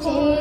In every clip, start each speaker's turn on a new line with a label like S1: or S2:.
S1: Shanti.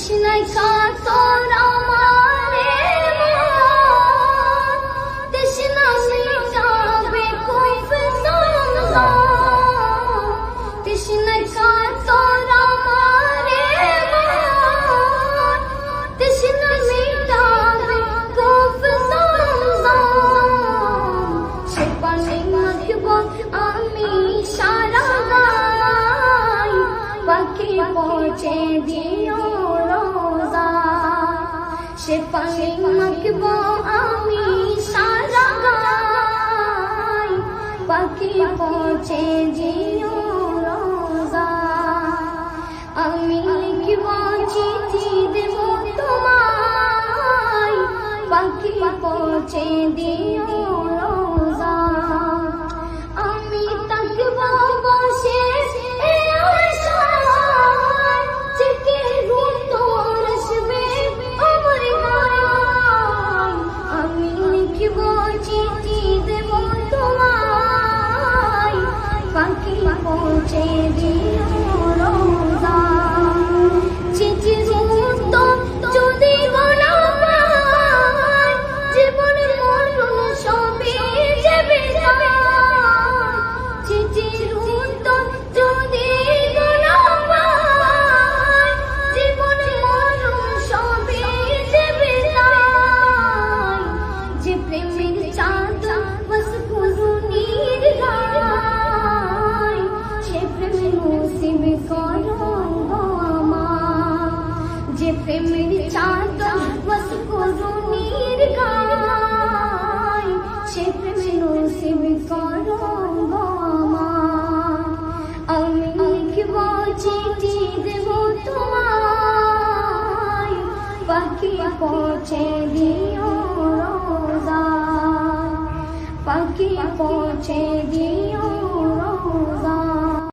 S1: তৃষ্ণায় কাতর আমারে তৃষ্ণা মিটাবে। তৃষ্ণায় কাতর আমারে তৃষ্ণা মিটাবে সুন্দর। সে পানি মাখব আমি সারা পাখি পৌঁছে রোজা সে পানি মাখব আমি সারা গায়। পাখি পৌঁছে দিও পৌঁছে দিও পৌঁছে দিও রোজা পাখি পৌঁছে দিও